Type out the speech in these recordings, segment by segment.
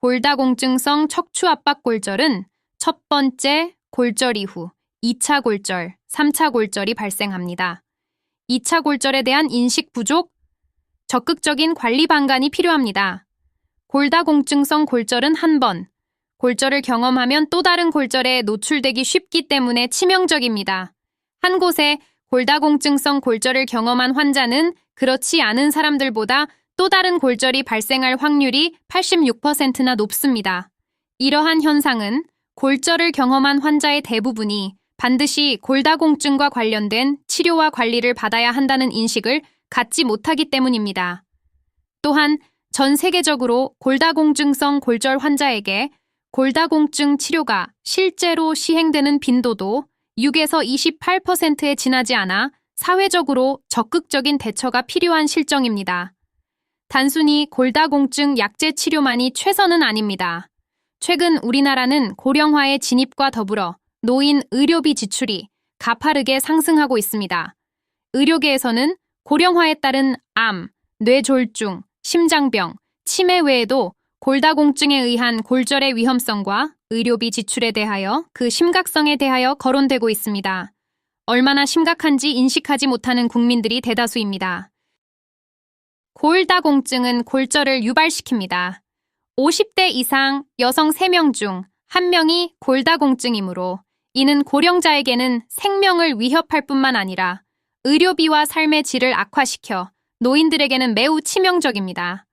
골다공증성 척추압박 골절은 첫 번째 골절 이후 2차 골절, 3차 골절이 발생합니다. 2차 골절에 대한 인식 부족, 적극적인 관리 방관이 필요합니다. 골다공증성 골절은 한 번, 골절을 경험하면 또 다른 골절에 노출되기 쉽기 때문에 치명적입니다. 한 곳에 골다공증성 골절을 경험한 환자는 그렇지 않은 사람들보다 또 다른 골절이 발생할 확률이 86%나 높습니다. 이러한 현상은 골절을 경험한 환자의 대부분이 반드시 골다공증과 관련된 치료와 관리를 받아야 한다는 인식을 갖지 못하기 때문입니다. 또한 전 세계적으로 골다공증성 골절 환자에게 골다공증 치료가 실제로 시행되는 빈도도 6에서 28%에 지나지 않아 사회적으로 적극적인 대처가 필요한 실정입니다. 단순히 골다공증 약제 치료만이 최선은 아닙니다. 최근 우리나라는 고령화의 진입과 더불어 노인 의료비 지출이 가파르게 상승하고 있습니다. 의료계에서는 고령화에 따른 암, 뇌졸중, 심장병, 치매 외에도 골다공증에 의한 골절의 위험성과 의료비 지출에 대하여 그 심각성에 대하여 거론되고 있습니다. 얼마나 심각한지 인식하지 못하는 국민들이 대다수입니다. 골다공증은 골절을 유발시킵니다. 50대 이상 여성 3명 중 1명이 골다공증이므로 이는 고령자에게는 생명을 위협할 뿐만 아니라 의료비와 삶의 질을 악화시켜 노인들에게는 매우 치명적입니다.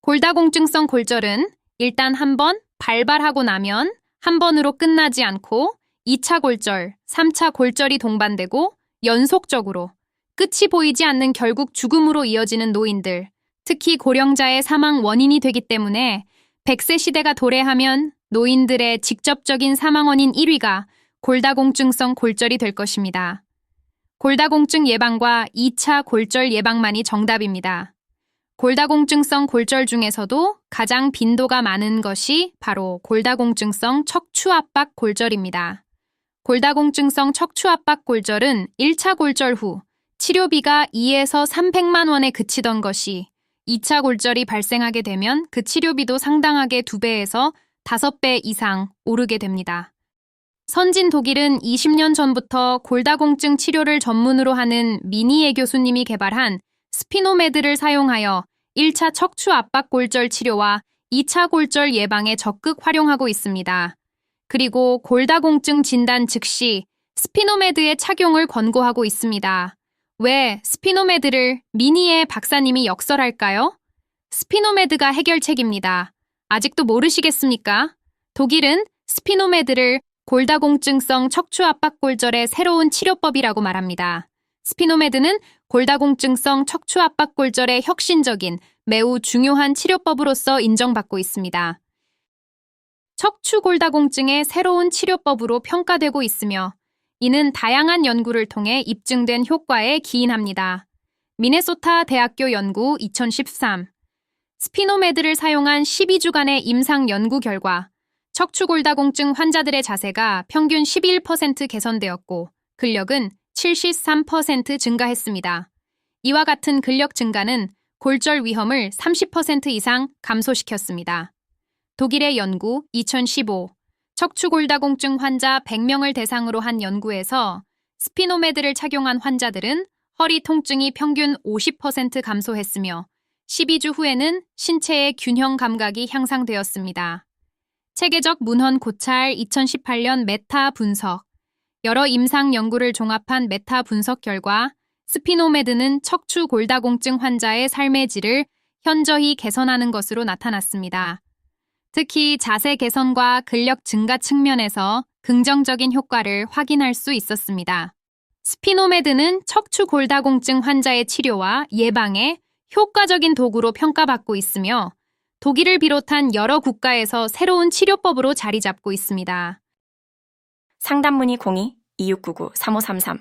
골다공증성 골절은 일단 한 번 발발하고 나면 한 번으로 끝나지 않고 2차 골절, 3차 골절이 동반되고 연속적으로 끝이 보이지 않는 결국 죽음으로 이어지는 노인들, 특히 고령자의 사망 원인이 되기 때문에 100세 시대가 도래하면 노인들의 직접적인 사망 원인 1위가 골다공증성 골절이 될 것입니다. 골다공증 예방과 2차 골절 예방만이 정답입니다. 골다공증성 골절 중에서도 가장 빈도가 많은 것이 바로 골다공증성 척추압박 골절입니다. 골다공증성 척추압박 골절은 1차 골절 후 치료비가 2에서 300만 원에 그치던 것이 2차 골절이 발생하게 되면 그 치료비도 상당하게 2배에서 5배 이상 오르게 됩니다. 선진 독일은 20년 전부터 골다공증 치료를 전문으로 하는 미니에 교수님이 개발한 스피노메드를 사용하여 1차 척추 압박 골절 치료와 2차 골절 예방에 적극 활용하고 있습니다. 그리고 골다공증 진단 즉시 스피노메드의 착용을 권고하고 있습니다. 왜 스피노메드를 미니의 박사님이 역설할까요? 스피노메드가 해결책입니다. 아직도 모르시겠습니까? 독일은 스피노메드를 골다공증성 척추압박 골절의 새로운 치료법이라고 말합니다. 스피노메드는 골다공증성 척추압박 골절의 혁신적인 매우 중요한 치료법으로서 인정받고 있습니다. 척추골다공증의 새로운 치료법으로 평가되고 있으며 이는 다양한 연구를 통해 입증된 효과에 기인합니다. 미네소타 대학교 연구 2013 스피노메드를 사용한 12주간의 임상 연구 결과 척추골다공증 환자들의 자세가 평균 11% 개선되었고 근력은 73% 증가했습니다. 이와 같은 근력 증가는 골절 위험을 30% 이상 감소시켰습니다. 독일의 연구 2015 척추골다공증 환자 100명을 대상으로 한 연구에서 스피노메드를 착용한 환자들은 허리 통증이 평균 50% 감소했으며 12주 후에는 신체의 균형 감각이 향상되었습니다. 체계적 문헌 고찰 2018년 메타 분석 여러 임상 연구를 종합한 메타 분석 결과 스피노메드는 척추 골다공증 환자의 삶의 질을 현저히 개선하는 것으로 나타났습니다. 특히 자세 개선과 근력 증가 측면에서 긍정적인 효과를 확인할 수 있었습니다. 스피노메드는 척추 골다공증 환자의 치료와 예방에 효과적인 도구로 평가받고 있으며 독일을 비롯한 여러 국가에서 새로운 치료법으로 자리 잡고 있습니다. 상담 문의 02-2699-3533